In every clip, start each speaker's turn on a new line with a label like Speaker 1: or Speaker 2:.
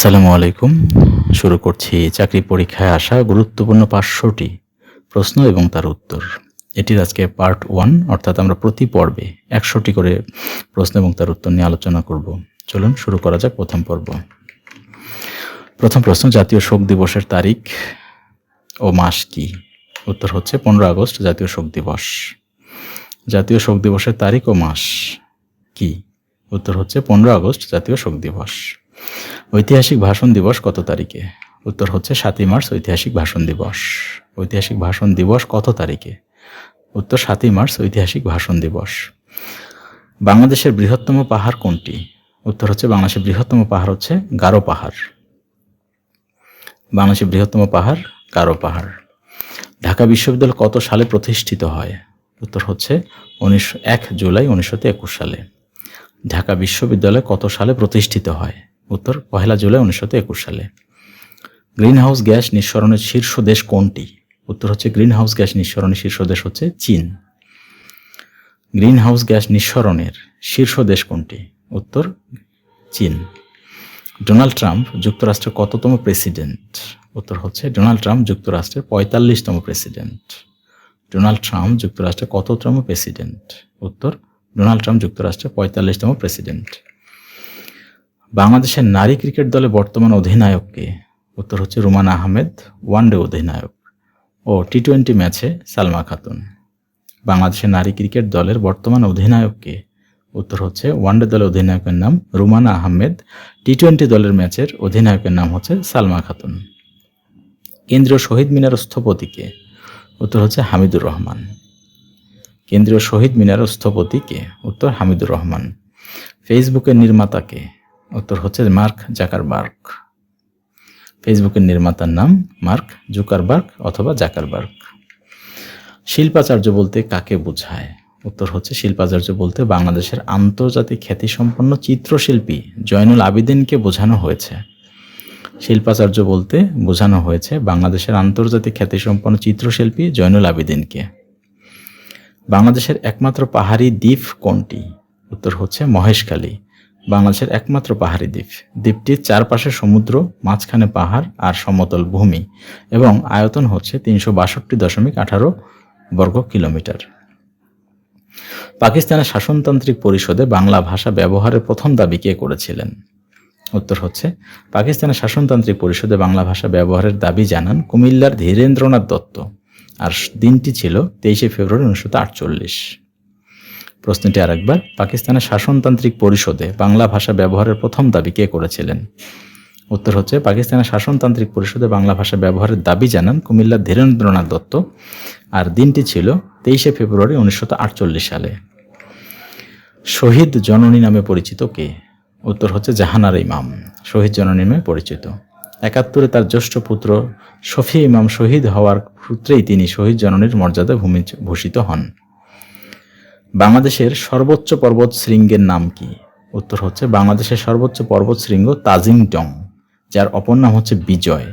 Speaker 1: আসসালামু আলাইকুম। শুরু করছি চাকরি পরীক্ষায় আসা গুরুত্বপূর্ণ পাঁচশোটি প্রশ্ন এবং তার উত্তর। এটির আজকে পার্ট ওয়ান অর্থাৎ আমরা প্রতি পর্বে একশোটি করে প্রশ্ন এবং তার উত্তর নিয়ে আলোচনা করব। চলুন শুরু করা যাক প্রথম পর্ব। প্রথম প্রশ্ন, জাতীয় শোক দিবসের তারিখ ও মাস কি? উত্তর হচ্ছে পনেরো আগস্ট, জাতীয় শোক দিবস। জাতীয় শোক দিবসের তারিখ ও মাস কি? উত্তর হচ্ছে পনেরো আগস্ট, জাতীয় শোক দিবস। ঐতিহাসিক ভাষণ দিবস কত তারিখে? উত্তর হচ্ছে সাতই মার্চ ঐতিহাসিক ভাষণ দিবস। ঐতিহাসিক ভাষণ দিবস কত তারিখে? উত্তর সাতই মার্চ ঐতিহাসিক ভাষণ দিবস। বাংলাদেশের বৃহত্তম পাহাড় কোনটি? উত্তর হচ্ছে বাংলাদেশের বৃহত্তম পাহাড় হচ্ছে গারো পাহাড়। বাংলাদেশের বৃহত্তম পাহাড় গারো পাহাড়। ঢাকা বিশ্ববিদ্যালয় কত সালে প্রতিষ্ঠিত হয়? উত্তর হচ্ছে উনিশশো এক জুলাই উনিশশো একুশ সালে। ঢাকা বিশ্ববিদ্যালয় কত সালে প্রতিষ্ঠিত হয়? উত্তর, পহেলা জুলাই উনিশশো একুশ সালে। গ্রিন হাউস গ্যাস নিঃসরণের শীর্ষ দেশ কোনটি? উত্তর হচ্ছে গ্রিন হাউস গ্যাস নিঃসরণের শীর্ষ দেশ হচ্ছে চীন। গ্রিন হাউস গ্যাস নিঃসরণের শীর্ষ দেশ কোনটি? উত্তর, চীন। ডোনাল্ড ট্রাম্প যুক্তরাষ্ট্রের কততম প্রেসিডেন্ট? উত্তর হচ্ছে ডোনাল্ড ট্রাম্প যুক্তরাষ্ট্রের পঁয়তাল্লিশতম প্রেসিডেন্ট। ডোনাল্ড ট্রাম্প যুক্তরাষ্ট্রের কততম প্রেসিডেন্ট? উত্তর, ডোনাল্ড ট্রাম্প যুক্তরাষ্ট্রের পঁয়তাল্লিশতম প্রেসিডেন্ট। বাংলাদেশের নারী ক্রিকেট দলে বর্তমান অধিনায়ককে, উত্তর হচ্ছে রুমান আহমেদ ওয়ানডে অধিনায়ক ও টি টোয়েন্টি ম্যাচে সালমা খাতুন। বাংলাদেশের নারী ক্রিকেট দলের বর্তমান অধিনায়ককে, উত্তর হচ্ছে ওয়ানডে দলের অধিনায়কের নাম রুমানা আহমেদ টি টোয়েন্টি দলের ম্যাচের অধিনায়কের নাম হচ্ছে সালমা খাতুন। কেন্দ্রীয় শহীদ মিনার স্থপতিকে, উত্তর হচ্ছে হামিদুর রহমান। কেন্দ্রীয় শহীদ মিনার স্থপতিকে, উত্তর হামিদুর রহমান। ফেসবুকের নির্মাতাকে উত্তর হচ্ছে মার্ক জাকারবার্গ। ফেসবুকের নির্মাতার নাম মার্ক জুকারবার্গ অথবা জাকারবার্গ। শিল্পাচার্য বলতে কাকে বোঝায়? উত্তর হচ্ছে শিল্পাচার্য বলতে বাংলাদেশের আন্তর্জাতিক খ্যাতিসম্পন্ন চিত্রশিল্পী জয়নুল আবিদিনকে বোঝানো হয়েছে। শিল্পাচার্য বলতে বোঝানো হয়েছে বাংলাদেশের আন্তর্জাতিক খ্যাতিসম্পন্ন চিত্রশিল্পী জয়নুল আবিদিনকে। বাংলাদেশের একমাত্র পাহাড়ি দ্বীপ কোনটি? উত্তর হচ্ছে মহেশখালী। বাংলাদেশের একমাত্র পাহাড়ি দ্বীপ। দ্বীপটির চারপাশে সমুদ্র, মাঝখানে পাহাড় আর সমতল ভূমি এবং আয়তন হচ্ছে তিনশো বাষট্টি দশমিক আঠারো বর্গ কিলোমিটার। পাকিস্তানের শাসনতান্ত্রিক পরিষদে বাংলা ভাষা ব্যবহারের প্রথম দাবি কে করেছিলেন? উত্তর হচ্ছে, পাকিস্তানের শাসনতান্ত্রিক পরিষদে বাংলা ভাষা ব্যবহারের দাবি জানান কুমিল্লার ধীরেন্দ্রনাথ দত্ত। আর দিনটি ছিল তেইশে ফেব্রুয়ারি উনিশশো আটচল্লিশ। প্রশ্নটি আরেকবার, পাকিস্তানের শাসনতান্ত্রিক পরিষদে বাংলা ভাষা ব্যবহারের প্রথম দাবি কে করেছিলেন? উত্তর হচ্ছে, পাকিস্তানের শাসনতান্ত্রিক পরিষদে বাংলা ভাষা ব্যবহারের দাবি জানান কুমিল্লার ধীরেন্দ্রনাথ দত্ত, আর দিনটি ছিল তেইশে ফেব্রুয়ারি উনিশশো সালে। শহীদ জননী নামে পরিচিত কে? উত্তর হচ্ছে, জাহানার ইমাম, শহীদ জননী নামে পরিচিত। একাত্তরে তার জ্যেষ্ঠ পুত্র শফি ইমাম শহীদ হওয়ার সূত্রেই তিনি শহীদ জননীর মর্যাদা ভূমি ভূষিত হন। বাংলাদেশের সর্বোচ্চ পর্বত শৃঙ্গের নাম কি? উত্তর হচ্ছে বাংলাদেশের সর্বোচ্চ পর্বত শৃঙ্গ তাজিংটং, যার অপর নাম হচ্ছে বিজয়।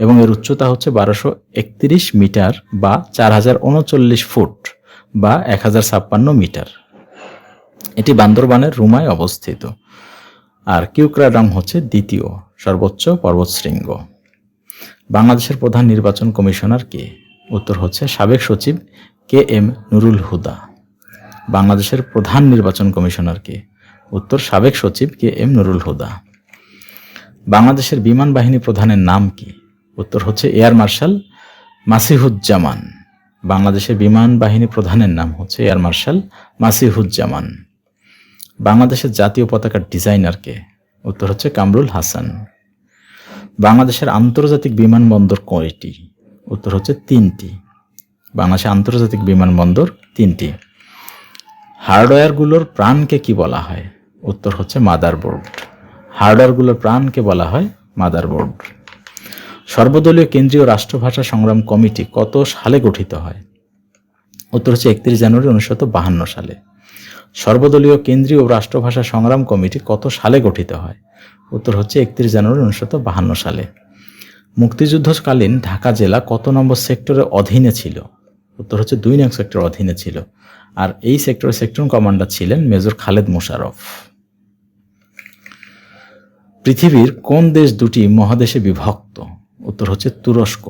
Speaker 1: এবং এর উচ্চতা হচ্ছে বারোশো একত্রিশ মিটার বা চার হাজার উনচল্লিশ ফুট বা এক হাজার ছাপ্পান্ন মিটার। এটি বান্দরবানের রুমায় অবস্থিত। আর কিউক্রাডাং হচ্ছে দ্বিতীয় সর্বোচ্চ পর্বতশৃঙ্গ বাংলাদেশের প্রধান নির্বাচন কমিশনার কে? উত্তর হচ্ছে সাবেক সচিব কে এম নুরুল হুদা। বাংলাদেশের প্রধান নির্বাচন কমিশনার কে উত্তর সাবেক সচিব কে এম নুরুল হুদা। বাংলাদেশের বিমান বাহিনী প্রধানের নাম কি? উত্তর হচ্ছে এয়ার মার্শাল মাসিহুজ্জামান। বাংলাদেশের বিমান বাহিনী প্রধানের নাম হচ্ছে এয়ার মার্শাল মাসিহুজ্জামান। বাংলাদেশের জাতীয় পতাকার ডিজাইনার কে? উত্তর হচ্ছে কামরুল হাসান। বাংলাদেশের আন্তর্জাতিক বিমানবন্দর কয়টি? উত্তর হচ্ছে তিনটি। বাংলাদেশের আন্তর্জাতিক বিমানবন্দর তিনটি। হার্ডওয়্যারগুলোর প্রাণকে কি বলা হয়? উত্তর হচ্ছে মাদারবোর্ড। হার্ডওয়্যারগুলোর প্রাণকে বলা হয় মাদারবোর্ড। সর্বদলীয় কেন্দ্রীয় রাষ্ট্রভাষা সংগ্রাম কমিটি কত সালে গঠিত হয়? উত্তর হচ্ছে একত্রিশ জানুয়ারি উনিশশো বাহান্ন সালে। সর্বদলীয় কেন্দ্রীয় রাষ্ট্রভাষা সংগ্রাম কমিটি কত সালে গঠিত হয়? উত্তর হচ্ছে একত্রিশ জানুয়ারি উনিশশো বাহান্ন সালে। মুক্তিযুদ্ধকালীন ঢাকা জেলা কত নম্বর সেক্টরের অধীনে ছিল? উত্তর হচ্ছে দুই নং সেক্টর অধীনে ছিল। আর এই সেক্টরের সেক্টর কমান্ডার ছিলেন মেজর খালেদ মোশারফ পৃথিবীর কোন দেশ দুটি মহাদেশে বিভক্ত? উত্তর হচ্ছে তুরস্ক।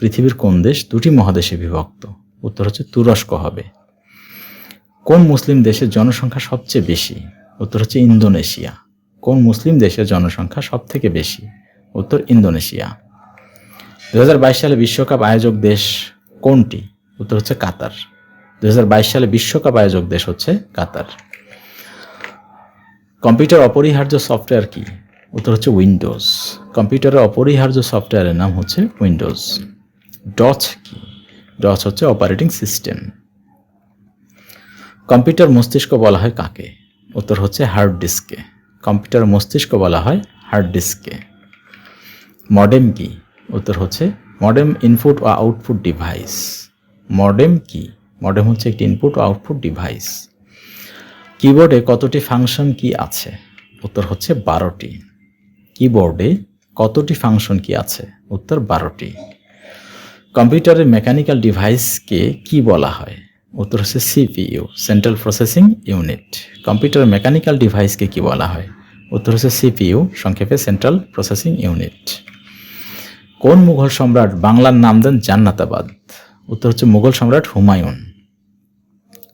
Speaker 1: পৃথিবীর কোন দেশ দুটি মহাদেশে বিভক্ত? উত্তর হচ্ছে তুরস্ক হবে। কোন মুসলিম দেশের জনসংখ্যা সবচেয়ে বেশি? উত্তর হচ্ছে ইন্দোনেশিয়া। কোন মুসলিম দেশের জনসংখ্যা সব থেকে বেশি? উত্তর ইন্দোনেশিয়া। দু হাজার বাইশ সালে বিশ্বকাপ আয়োজক দেশ কোনটি? উত্তর হচ্ছে কাতার। দু হাজার বাইশ সালে বিশ্বকাপ আয়োজক দেশ হচ্ছে কাতার। কম্পিউটার অপরিহার্য সফটওয়্যার কি? উত্তর হচ্ছে উইন্ডোজ। কম্পিউটারের অপরিহার্য সফটওয়্যারের নাম হচ্ছে উইন্ডোজ। ডচ কি? ডচ হচ্ছে অপারেটিং সিস্টেম। কম্পিউটার মস্তিষ্ক বলা হয় কাকে? উত্তর হচ্ছে হার্ড ডিস্কে। কম্পিউটার মস্তিষ্ক বলা হয় হার্ড ডিস্কে। মডেম কি? উত্তর হচ্ছে মডেম ইনপুট ও আউটপুট ডিভাইস। মডেম কি? মডেম হচ্ছে একটি ইনপুট আউটপুট ডিভাইস কিবোর্ডে কতটি ফাংশন কি আছে? উত্তর হচ্ছে বারোটি। কিবোর্ডে কতটি ফাংশন কি আছে? উত্তর বারোটি। কম্পিউটারের মেকানিক্যাল ডিভাইসকে কি বলা হয়? উত্তর হচ্ছে CPU central processing unit computer mechanical ডিভাইসকে কি বলা হয়? উত্তর হচ্ছে সিপিইউ সংক্ষেপে সেন্ট্রাল প্রসেসিং ইউনিট কোন মুঘল সম্রাট বাংলার নাম দেন জান্নাতাবাদ? উত্তর হচ্ছে মুঘল সম্রাট হুমায়ুন।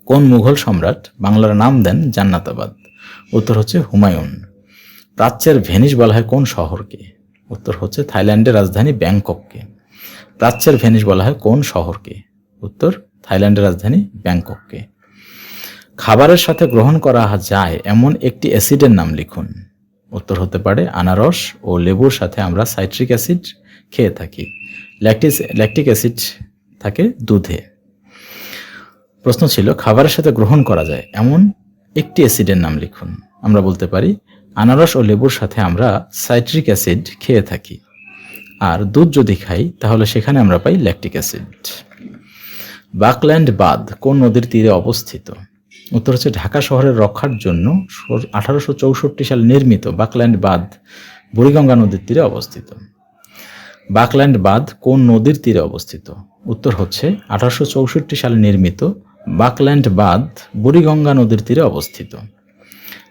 Speaker 1: কোন মুঘল সম্রাট বাংলার নাম দেন জান্নাতাবাদ? উত্তর হচ্ছে হুমায়ুন। প্রাচ্যের ভেনিস বলা হয় কোন শহরকে? উত্তর হচ্ছে থাইল্যান্ডের রাজধানী ব্যাংকককে। প্রাচ্যের ভেনিস বলা হয় কোন শহরকে? উত্তর থাইল্যান্ডের রাজধানী ব্যাংকককে। খাবারের সাথে গ্রহণ করা যায় এমন একটি অ্যাসিডের নাম লিখুন। উত্তর হতে পারে আনারস ও লেবুর সাথে আমরা সাইট্রিক অ্যাসিড খেয়ে থাকি। ল্যাকটিস ল্যাকটিক অ্যাসিড থাকে দুধে। প্রশ্ন ছিল, খাবারের সাথে গ্রহণ করা যায় এমন একটি অ্যাসিডের নাম লিখুন। আমরা বলতে পারি, আনারস ও লেবুর সাথে আমরা সাইট্রিক অ্যাসিড খেয়ে থাকি। আর দুধ যদি খাই, তাহলে সেখানে আমরা পাই ল্যাকটিক অ্যাসিড। বাকল্যান্ড বাঁধ কোন নদীর তীরে অবস্থিত? উত্তর হচ্ছে, ঢাকা শহরের রক্ষার জন্য আঠারোশো চৌষট্টি সালে নির্মিত বাকল্যান্ড বাঁধ বুড়িগঙ্গা নদীর তীরে অবস্থিত। বাকল্যান্ড বাঁধ কোন নদীর তীরে অবস্থিত? উত্তর হচ্ছে, আঠারোশো চৌষট্টি সালে নির্মিত বাকল্যান্ড বাঁধ বুড়িগঙ্গা নদীর তীরে অবস্থিত।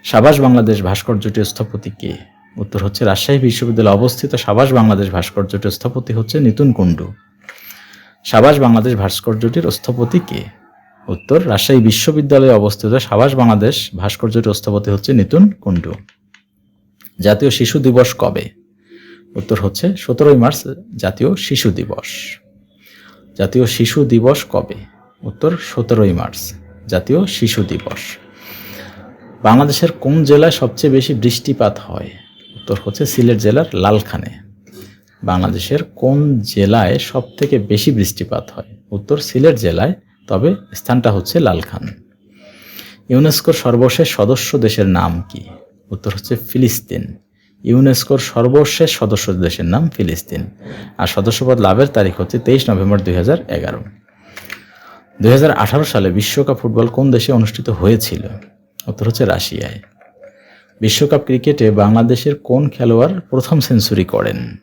Speaker 1: সাবাস বাংলাদেশ ভাস্কর্যটির স্থপতি কে? উত্তর হচ্ছে, রাজশাহী বিশ্ববিদ্যালয়ে অবস্থিত সাবাস বাংলাদেশ ভাস্কর্যটির স্থপতি হচ্ছে নিতুন কুণ্ডু। সাবাস বাংলাদেশ ভাস্কর্যটির স্থপতি কে? উত্তর, রাজশাহী বিশ্ববিদ্যালয়ে অবস্থিত সাবাস বাংলাদেশ ভাস্কর্যটির স্থপতি হচ্ছে নিতুন কুণ্ডু। জাতীয় শিশু দিবস কবে? উত্তর হচ্ছে, সতেরোই মার্চ জাতীয় শিশু দিবস। জাতীয় শিশু দিবস কবে? উত্তর সতেরোই মার্চ, জাতীয় শিশু দিবস। বাংলাদেশের কোন জেলায় সবচেয়ে বেশি বৃষ্টিপাত হয়? উত্তর হচ্ছে সিলেট জেলার লালখানে। বাংলাদেশের কোন জেলায় সব থেকে বেশি বৃষ্টিপাত হয়? উত্তর সিলেট জেলায়, তবে স্থানটা হচ্ছে লালখান। ইউনেস্কোর সর্বশেষ সদস্য দেশের নাম কি? উত্তর হচ্ছে ফিলিস্তিন। ইউনেস্কোর সর্বশেষ সদস্য দেশের নাম ফিলিস্তিন। আর সদস্যপদ লাভের তারিখ হচ্ছে তেইশ নভেম্বর দুই হাজার এগারো। দুই হাজার আঠারো সালে বিশ্বকাপ ফুটবল কোন দেশে অনুষ্ঠিত হয়েছিল? উত্তর হচ্ছে রাশিয়ায়। বিশ্বকাপ ক্রিকেটে বাংলাদেশের কোন খেলোয়াড় প্রথম সেঞ্চুরি করেন?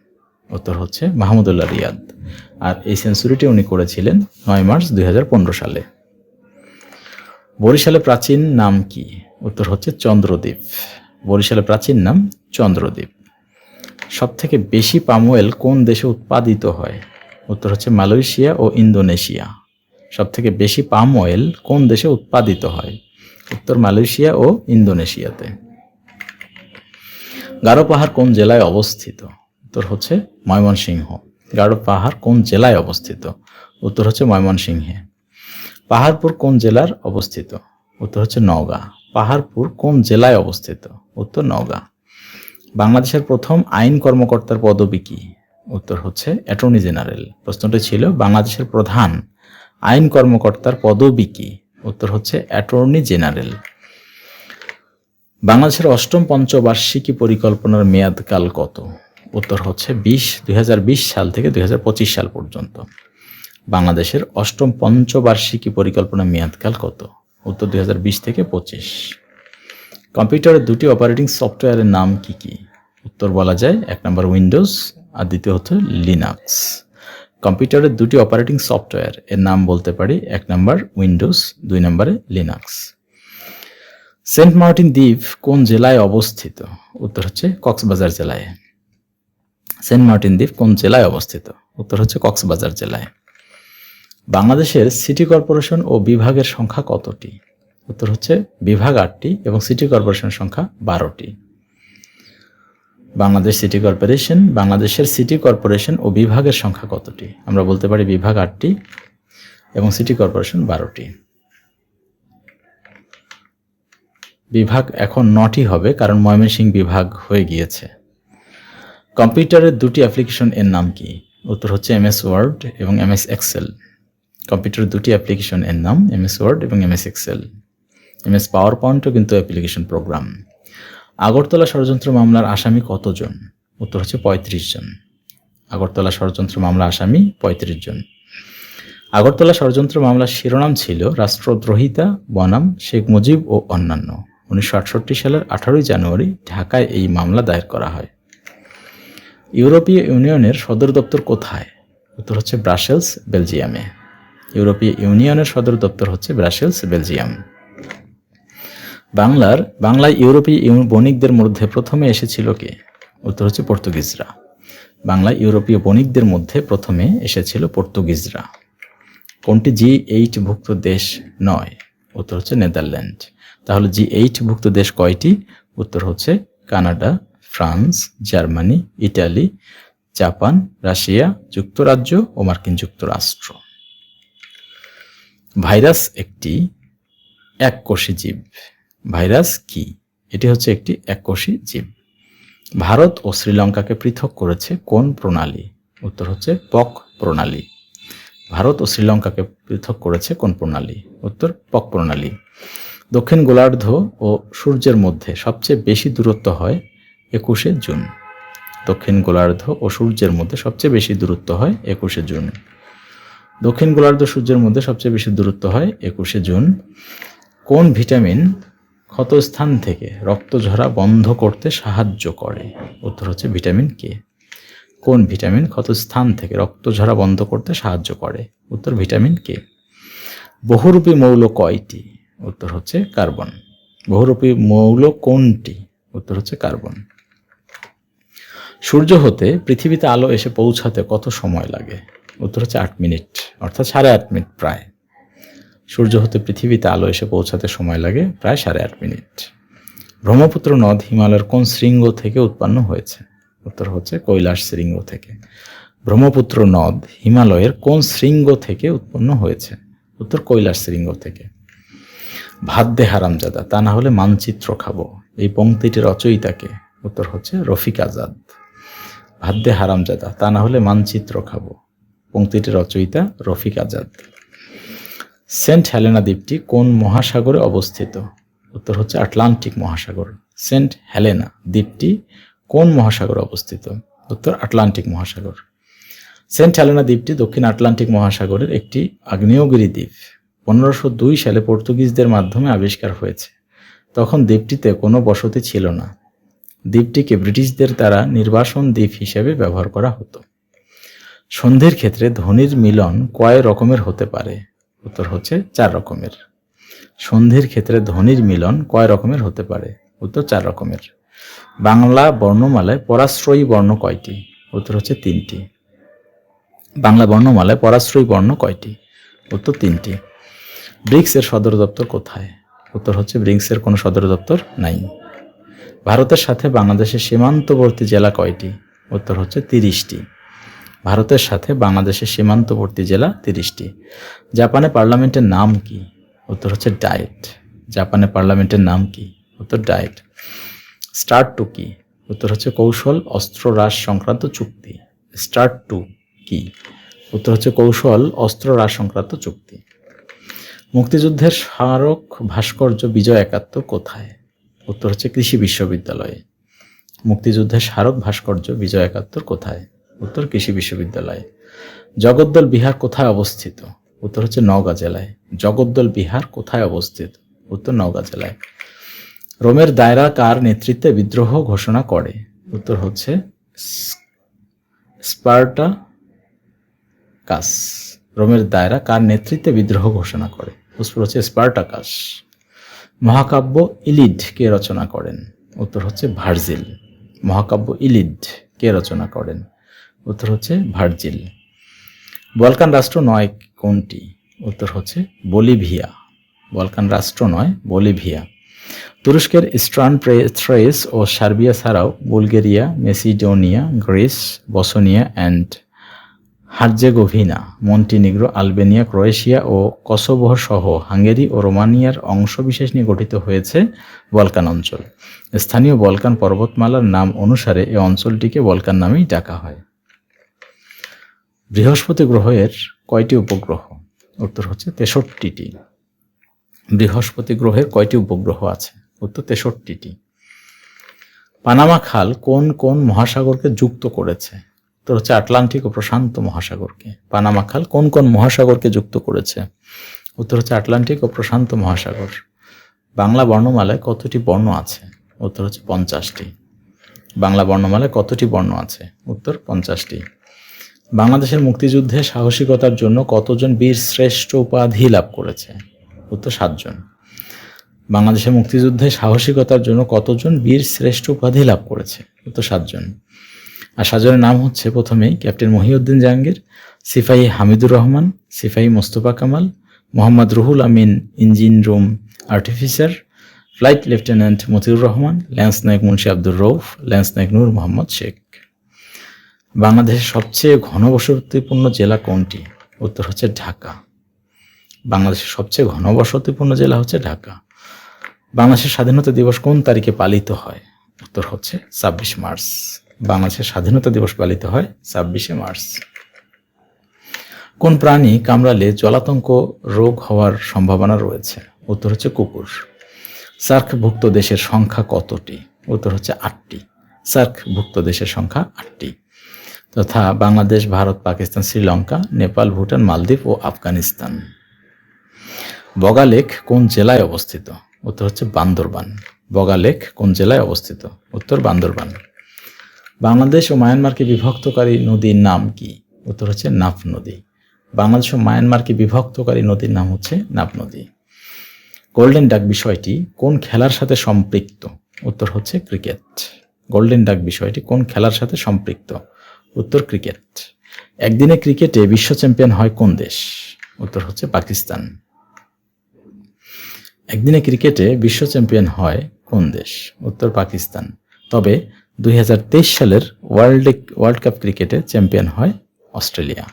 Speaker 1: উত্তর হচ্ছে মাহমুদুল্লাহ রিয়াদ। আর এই সেঞ্চুরিটি উনি করেছিলেন নয় মার্চ দুই হাজার পনেরো সালে। বরিশালে প্রাচীন নাম কি? উত্তর হচ্ছে চন্দ্রদ্বীপ। বরিশালের প্রাচীন নাম চন্দ্রদ্বীপ। সব থেকে বেশি পাম অয়েল কোন দেশে উৎপাদিত হয়? উত্তর হচ্ছে মালয়েশিয়া ও ইন্দোনেশিয়া। সব থেকে বেশি পাম অয়েল কোন দেশে উৎপাদিত হয়? উত্তর মালয়েশিয়া ও ইন্দোনেশিয়াতে। গারো পাহাড় কোন জেলায় অবস্থিত? উত্তর হচ্ছে ময়মনসিংহ। গারো পাহাড় কোন জেলায় অবস্থিত? উত্তর হচ্ছে ময়মনসিংহে। পাহাড়পুর কোন জেলার অবস্থিত? উত্তর হচ্ছে নওগাঁ। পাহাড়পুর কোন জেলায় অবস্থিত? উত্তর নওগাঁ। বাংলাদেশের প্রথম আইন কর্মকর্তার পদবী কি? উত্তর হচ্ছে অ্যাটর্নি জেনারেল। প্রশ্নটি ছিল বাংলাদেশের প্রধান আইন কর্মকর্তার পদবী কি? উত্তর হচ্ছে অ্যাটর্নি জেনারেল। বাংলাদেশের অষ্টম পঞ্চবার্ষিকী পরিকল্পনার মেয়াদকাল কত? উত্তর হচ্ছে বিশ, দুই সাল থেকে দু হাজার পঁচিশ সাল পর্যন্ত। বাংলাদেশের অষ্টম পঞ্চবার্ষিকী পরিকল্পনা মেয়াদকাল কত? উত্তর দুই হাজার বিশ থেকে পঁচিশ। কম্পিউটারের দুটি অপারেটিং সফটওয়্যারের নাম কি কি? উত্তর বলা যায় এক নম্বর উইন্ডোজ আর দ্বিতীয় হচ্ছে লিনাক্স। কম্পিউটারের দুটি অপারেটিং সফটওয়্যার এর নাম বলতে পারি, এক নম্বর উইন্ডোজ দুই নম্বরে লিনাক্স সেন্ট মার্টিন দ্বীপ কোন জেলায় অবস্থিত? উত্তর হচ্ছে কক্সবাজার জেলায়। সেন্ট মার্টিন দ্বীপ কোন জেলায় অবস্থিত? উত্তর হচ্ছে কক্সবাজার জেলায়। বাংলাদেশের সিটি কর্পোরেশন ও বিভাগের সংখ্যা কতটি? উত্তর হচ্ছে বিভাগ আটটি এবং সিটি কর্পোরেশন সংখ্যা বারোটি। বাংলাদেশ সিটি কর্পোরেশন, বাংলাদেশের সিটি কর্পোরেশন ও বিভাগের সংখ্যা কতটি? আমরা বলতে পারি বিভাগ আটটি এবং সিটি কর্পোরেশন বারোটি। বিভাগ এখন নটি হবে কারণ ময়মনসিংহ বিভাগ হয়ে গিয়েছে। কম্পিউটারের দুটি অ্যাপ্লিকেশন এর নাম কি? উত্তর হচ্ছে এমএস ওয়ার্ড এবং এমএস এক্সেল। কম্পিউটারের দুটি অ্যাপ্লিকেশন এর নাম এমএস ওয়ার্ড এবং এমএস এক্সেল। এমএস পাওয়ার পয়েন্টও কিন্তু অ্যাপ্লিকেশন প্রোগ্রাম। আগরতলা ষড়যন্ত্র মামলার আসামি কতজন? উত্তর হচ্ছে পঁয়ত্রিশ জন। আগরতলা ষড়যন্ত্র মামলা আসামি পঁয়ত্রিশ জন। আগরতলা ষড়যন্ত্র মামলার শিরোনাম ছিল রাষ্ট্রদ্রোহিতা বনাম, শেখ মুজিব ও অন্যান্য। উনিশশো আটষট্টি সালের আঠারোই জানুয়ারি ঢাকায় এই মামলা দায়ের করা হয়। ইউরোপীয় ইউনিয়নের সদর দপ্তর কোথায়? উত্তর হচ্ছে ব্রাসেলস, বেলজিয়ামে। ইউরোপীয় ইউনিয়নের সদর দপ্তর হচ্ছে ব্রাসেলস, বেলজিয়াম। বাংলার, বাংলায় ইউরোপীয় বণিকদের মধ্যে প্রথমে এসেছিল কে? উত্তর হচ্ছে পর্তুগিজরা। বাংলায় ইউরোপীয় বণিকদের মধ্যে প্রথমে এসেছিল পর্তুগিজরা। কোনটি জি এইট ভুক্ত দেশ নয়? উত্তর হচ্ছে নেদারল্যান্ড। তাহলে জি এইট ভুক্ত দেশ কয়টি? উত্তর হচ্ছে Canada, France, Germany, Italy, Japan, Russia, যুক্তরাজ্য ও মার্কিন যুক্তরাষ্ট্র। ভাইরাস একটি এককোষী জীব। ভাইরাস কি? এটি হচ্ছে একটি এককোষী জীব। ভারত ও শ্রীলঙ্কাকে পৃথক করেছে কোন প্রণালী? উত্তর হচ্ছে পক প্রণালী। ভারত ও শ্রীলঙ্কাকে পৃথক করেছে কোন প্রণালী? উত্তর পক প্রণালী। দক্ষিণ গোলার্ধ ও সূর্যের মধ্যে সবচেয়ে বেশি দূরত্ব হয় একুশে জুন। দক্ষিণ গোলার্ধ ও সূর্যের মধ্যে সবচেয়ে বেশি দূরত্ব হয় একুশে জুন। দক্ষিণ গোলার্ধ সূর্যের মধ্যে সবচেয়ে বেশি দূরত্ব হয় একুশে জুন। কোন ভিটামিন ক্ষতস্থান থেকে রক্ত ঝরা বন্ধ করতে সাহায্য করে। উত্তর হচ্ছে ভিটামিন কে কোন ভিটামিন ক্ষতস্থান থেকে রক্ত ঝরা বন্ধ করতে সাহায্য করে? উত্তর ভিটামিন কে বহুরূপী মৌল কয়টি? উত্তর হচ্ছে কার্বন। বহুরূপী মৌল কোনটি? উত্তর হচ্ছে কার্বন। সূর্য হতে পৃথিবীতে আলো এসে পৌঁছাতে কত সময় লাগে? উত্তর হচ্ছে আট মিনিট, অর্থাৎ সাড়ে আট মিনিট প্রায়। সূর্য হতে পৃথিবীতে আলো এসে পৌঁছাতে সময় লাগে প্রায় সাড়ে আট মিনিট। ব্রহ্মপুত্র নদ হিমালয়ের কোন শৃঙ্গ থেকে উৎপন্ন হয়েছে? উত্তর হচ্ছে কৈলাস শৃঙ্গ থেকে। ব্রহ্মপুত্র নদ হিমালয়ের কোন শৃঙ্গ থেকে উৎপন্ন হয়েছে? উত্তর কৈলাস শৃঙ্গ থেকে। দে হারামজাদা, তা না হলে মানচিত্র খাব। এই পংক্তিটির রচয়িতাকে উত্তর হচ্ছে রফিক আজাদ দে হারামজাদা, তা না হলে মানচিত্র খাব। পংক্তিটির রচয়িতা রফিক আজাদ সেন্ট হেলেনা দ্বীপটি কোন মহাসাগরে অবস্থিত? উত্তর হচ্ছে আটলান্টিক মহাসাগর। সেন্ট হেলেনা দ্বীপটি কোন মহাসাগরে অবস্থিত? উত্তর আটলান্টিক মহাসাগর। সেন্ট হেলেনা দ্বীপটি দক্ষিণ আটলান্টিক মহাসাগরের একটি আগ্নেয়গিরি দ্বীপ। পনেরোশো দুই সালে পর্তুগিজদের মাধ্যমে আবিষ্কার হয়েছে। তখন দ্বীপটিতে কোনো বসতি ছিল না। দ্বীপটিকে ব্রিটিশদের দ্বারা নির্বাসন দ্বীপ হিসেবে ব্যবহার করা হতো। সন্ধির ক্ষেত্রে ধ্বনির মিলন কয় রকমের হতে পারে? উত্তর হচ্ছে চার রকমের। সন্ধির ক্ষেত্রে ধ্বনির মিলন কয় রকমের হতে পারে? উত্তর চার রকমের। বাংলা বর্ণমালায় পরাশ্রয়ী বর্ণ কয়টি? উত্তর হচ্ছে তিনটি। বাংলা বর্ণমালায় পরাশ্রয়ী বর্ণ কয়টি? উত্তর তিনটি। ব্রিক্সের সদর দপ্তর কোথায়? উত্তর হচ্ছে ব্রিক্সের কোনো সদর দপ্তর নাই। ভারতের সাথে বাংলাদেশের সীমান্তবর্তী জেলা কয়টি? উত্তর হচ্ছে তিরিশটি। ভারতের সাথে বাংলাদেশের সীমান্তবর্তী জেলা তিরিশটি। জাপানে পার্লামেন্টের নাম কি? উত্তর হচ্ছে ডায়েট। জাপানে পার্লামেন্টের নাম কি? উত্তর ডায়েট। স্টার্ট টু কি? উত্তর হচ্ছে কৌশল, অস্ত্র হ্রাস সংক্রান্ত চুক্তি। স্টার্ট টু কি? উত্তর হচ্ছে কৌশল, অস্ত্র হ্রাস সংক্রান্ত চুক্তি। মুক্তিযুদ্ধের স্মারক ভাস্কর্য বিজয় একাত্তর কোথায়? উত্তর হচ্ছে কৃষি বিশ্ববিদ্যালয়ে। মুক্তিযুদ্ধের স্মারক ভাস্কর্য বিজয় একাত্তর কোথায়? উত্তর কৃষি বিশ্ববিদ্যালয়। জগদ্দল বিহার কোথায় অবস্থিত? উত্তর হচ্ছে নওগাঁ জেলায়। জগদ্দল বিহার কোথায় অবস্থিত? উত্তর নওগাঁ জেলায়। রোমের দায়রা কার নেতৃত্বে বিদ্রোহ ঘোষণা করে? উত্তর হচ্ছে স্পার্টা কাস। রোমের দায়রা কার নেতৃত্বে বিদ্রোহ ঘোষণা করে? উত্তর হচ্ছে স্পার্টাকাস মহাকাব্য ইলিড কে রচনা করেন? উত্তর হচ্ছে ভার্জিল। মহাকাব্য ইলিড কে রচনা করেন? উত্তর হচ্ছে ভার্জিল। বলকান রাষ্ট্র নয় কোনটি? উত্তর হচ্ছে বলিভিয়া। বলকান রাষ্ট্র নয় বলিভিয়া। তুরস্কের স্ট্রান থ্রেস ও সার্বিয়া ছাড়াও Bulgaria, Macedonia, Greece, Bosnia and Herzegovina, Montenegro, Albania, Croatia O Kosovo সহ হাঙ্গেরি ও রোমানিয়ার অংশবিশেষ নিয়ে গঠিত হয়েছে বলকান অঞ্চল। স্থানীয় বলকান পর্বতমালার নাম অনুসারে এই অঞ্চলটিকে বলকান নামেই ডাকা হয়। বৃহস্পতি গ্রহের কয়টি উপগ্রহ? উত্তর হচ্ছে তেষট্টিটি। বৃহস্পতি গ্রহের কয়টি উপগ্রহ আছে? উত্তর তেষট্টিটি। পানামা খাল কোন কোন মহাসাগরকে যুক্ত করেছে? উত্তর হচ্ছে আটলান্টিক ও প্রশান্ত মহাসাগরকে। পানামা খাল কোন কোন মহাসাগরকে যুক্ত করেছে? উত্তর হচ্ছে আটলান্টিক ও প্রশান্ত মহাসাগর। বাংলা বর্ণমালায় কতটি বর্ণ আছে? উত্তর হচ্ছে পঞ্চাশটি। বাংলা বর্ণমালায় কতটি বর্ণ আছে? উত্তর পঞ্চাশটি। বাংলাদেশের মুক্তিযুদ্ধে সাহসিকতার জন্য কতজন বীর শ্রেষ্ঠ উপাধি লাভ করেছে? উত্তর সাতজন। বাংলাদেশের মুক্তিযুদ্ধে সাহসিকতার জন্য কতজন বীর শ্রেষ্ঠ উপাধি লাভ করেছে? উত্তর সাতজন। আর সাতজনের নাম হচ্ছে প্রথমেই ক্যাপ্টেন মহিউদ্দিন জাহাঙ্গীর সিফাই Hamidur Rahman সিফাই Mostafa Kamal, Mohammad Ruhul Amin engine room artificer, flight lieutenant Matiur Rahman, lance Naik Munshi Abdur Rouf lance Naik Nur Mohammad Sheikh. বাংলাদেশের সবচেয়ে ঘনবসতিপূর্ণ জেলা কোনটি? উত্তর হচ্ছে ঢাকা। বাংলাদেশের সবচেয়ে ঘনবসতিপূর্ণ জেলা হচ্ছে ঢাকা। বাংলাদেশের স্বাধীনতা দিবস কোন তারিখে পালিত হয়? উত্তর হচ্ছে ছাব্বিশ মার্চ। বাংলাদেশের স্বাধীনতা দিবস পালিত হয় ছাব্বিশে মার্চ। কোন প্রাণী কামড়ালে জলাতঙ্ক রোগ হওয়ার সম্ভাবনা রয়েছে? উত্তর হচ্ছে কুকুর। সার্কভুক্ত দেশের সংখ্যা কতটি? উত্তর হচ্ছে আটটি। সার্কভুক্ত দেশের সংখ্যা আটটি। তথা বাংলাদেশ, ভারত, পাকিস্তান, শ্রীলঙ্কা, নেপাল, ভুটান, মালদ্বীপ ও আফগানিস্তান। বগালেক কোন জেলায় অবস্থিত? উত্তর হচ্ছে বান্দরবান। বগালেক কোন জেলায় অবস্থিত? উত্তর বান্দরবান। বাংলাদেশ ও মায়ানমারকে বিভক্তকারী নদীর নাম কি? উত্তর হচ্ছে নাফ নদী। বাংলাদেশ ও মায়ানমারকে বিভক্তকারী নদীর নাম হচ্ছে নাফ নদী। গোল্ডেন ডাক বিষয়টি কোন খেলার সাথে সম্পৃক্ত? উত্তর হচ্ছে ক্রিকেট। গোল্ডেন ডাক বিষয়টি কোন খেলার সাথে সম্পৃক্ত? উত্তর ক্রিকেট। একদিনে ক্রিকেটে বিশ্ব চ্যাম্পিয়ন হয় কোন দেশ? উত্তর হচ্ছে পাকিস্তান। একদিনে ক্রিকেটে বিশ্ব চ্যাম্পিয়ন হয় কোন দেশ? উত্তর পাকিস্তান। তবে দুই হাজার তেইশ সালের ওয়ার্ল্ড ওয়ার্ল্ড কাপ ক্রিকেটে চ্যাম্পিয়ন হয় অস্ট্রেলিয়া।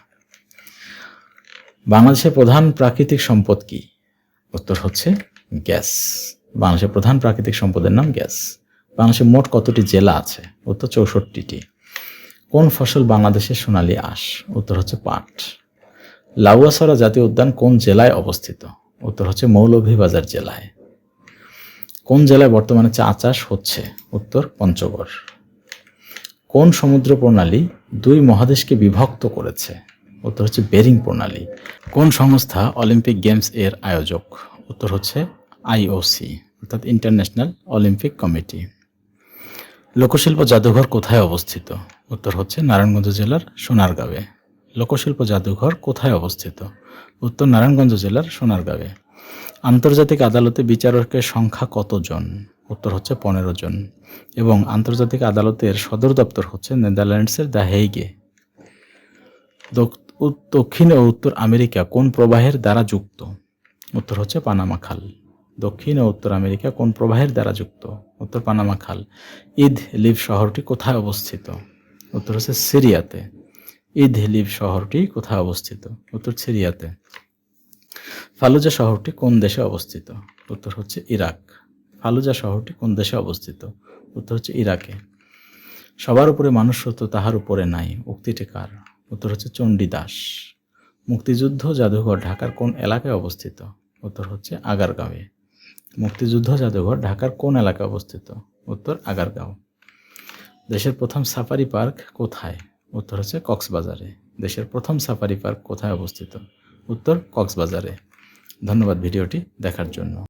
Speaker 1: বাংলাদেশের প্রধান প্রাকৃতিক সম্পদ কি? উত্তর হচ্ছে গ্যাস। বাংলাদেশের প্রধান প্রাকৃতিক সম্পদের নাম গ্যাস। বাংলাদেশের মোট কতটি জেলা আছে? উত্তর চৌষট্টিটি। কোন ফসল বাংলাদেশের সোনালী আঁশ? উত্তর হচ্ছে পাট। লাউয়াছড়া জাতীয় উদ্যান কোন জেলায় অবস্থিত? উত্তর হচ্ছে মৌলভীবাজার জেলায়। কোন জেলায় বর্তমানে চা চাষ হচ্ছে? উত্তর পঞ্চগড়। কোন সমুদ্র প্রণালী দুই মহাদেশকে বিভক্ত করেছে? উত্তর হচ্ছে বেরিং প্রণালী। কোন সংস্থা অলিম্পিক গেমস এর আয়োজক? উত্তর হচ্ছে আইওসি অর্থাৎ ইন্টারন্যাশনাল অলিম্পিক কমিটি। লোকশিল্প জাদুঘর কোথায় অবস্থিত? উত্তর হচ্ছে নারায়ণগঞ্জ জেলার সোনারগাঁওয়ে। লোকশিল্প জাদুঘর কোথায় অবস্থিত? উত্তর নারায়ণগঞ্জ জেলার সোনারগাঁওয়ে। আন্তর্জাতিক আদালতে বিচারকের সংখ্যা কতজন? উত্তর হচ্ছে পনেরো জন। এবং আন্তর্জাতিক আদালতের সদর দপ্তর হচ্ছে নেদারল্যান্ডসের দ্য হেইগে। দক্ষিণ ও উত্তর আমেরিকা কোন প্রবাহের দ্বারা যুক্ত? উত্তর হচ্ছে পানামা খাল। দক্ষিণ ও উত্তর আমেরিকা কোন প্রবাহের দ্বারা যুক্ত? উত্তর পানামা খাল। ঈদ লিভ শহরটি কোথায় অবস্থিত? উত্তর হচ্ছে সিরিয়াতে। লিভ শহরটি কোথায় অবস্থিত? উত্তর সিরিয়াতে। ফালুজা শহরটি কোন দেশে অবস্থিত? উত্তর হচ্ছে ইরাক। ফালুজা শহরটি কোন দেশে অবস্থিত? উত্তর হচ্ছে ইরাকে। সবার উপরে মানুষ সত্য তাহার উপরে নাই। উক্তিটি কার? উত্তর হচ্ছে চণ্ডীদাস মুক্তিযুদ্ধ জাদুঘর ঢাকার কোন এলাকায় অবস্থিত? উত্তর হচ্ছে আগারগাঁওয়ে। মুক্তিযুদ্ধ জাদুঘর ঢাকার কোন এলাকায় অবস্থিত? উত্তর আগারগাঁও। দেশের প্রথম সাফারি পার্ক কোথায়? উত্তর হচ্ছে কক্সবাজারে। দেশের প্রথম সাফারি পার্ক কোথায় অবস্থিত? উত্তর কক্সবাজারে। ধন্যবাদ ভিডিওটি দেখার জন্য।